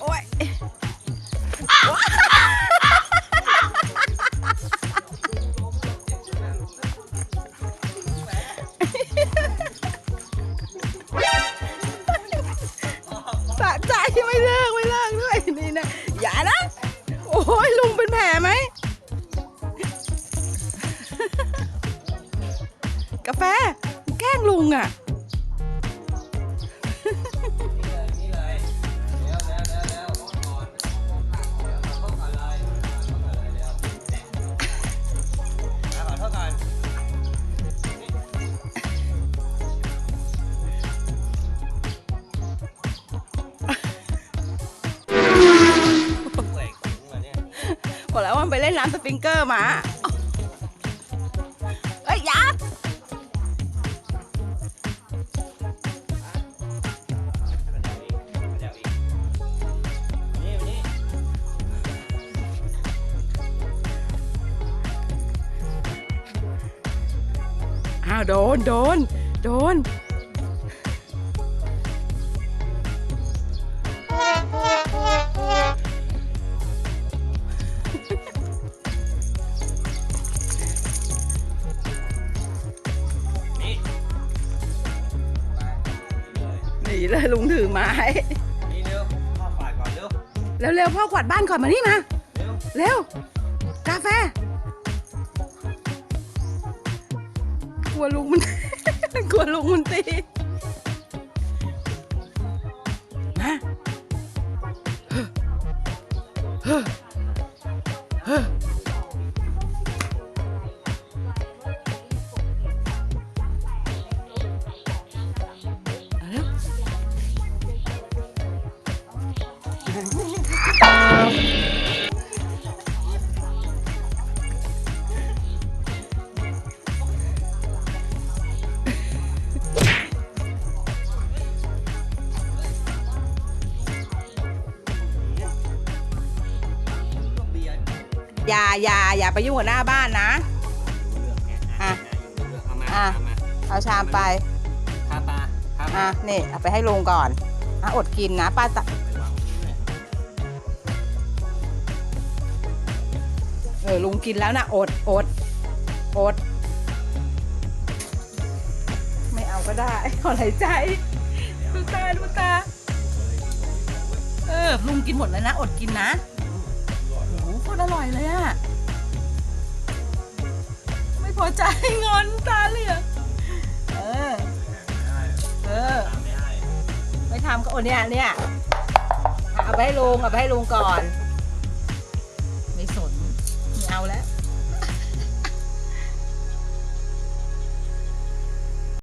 โอ้ยสะใจไม่เลิกไม่ ยคุ้งมาเนี่ยบอกแล้วว่ามันไปเล่นน้ำสปริงเกอร์มา อ้าวโดนโดนโดนนี่หนีเลยลุงถือไม้นี่เร็วข้าวฝาดก่อนเร็ว เร็วๆพ่อกวาดบ้านก่อนมานี่มา เร็ว เร็ว กาแฟ ลัวลุงมัน กลัวลุงมันตีมา อย่าอย่าอย่าไปยุ่งกับหน้าบ้านนะรู้เรื่องไงอะรู้เรื่องเอามาอะ เอามาเอาชามไป ข้าปลาข้าปลาอะ นี่ เอาไปให้ลุงก่อน อะ อดกินนะ ป้าตะไปวางนี่แหละเออลุงกินแล้วนะอดอดอด ไม่เอาก็ได้ ขอหายใจดูตาดูตา เออ ลุงกินหมดแล้วนะ อดกินนะโอ้โหโค ตรอร่อยเลยอะไม่พอใจงอนตาเหลือกเออ เออไม่ทำก็โอเนี่ยเนี่ยเอาไปให้ลุงเอาไปให้ลุงก่อน ไม่สนไม่เอาแล้ว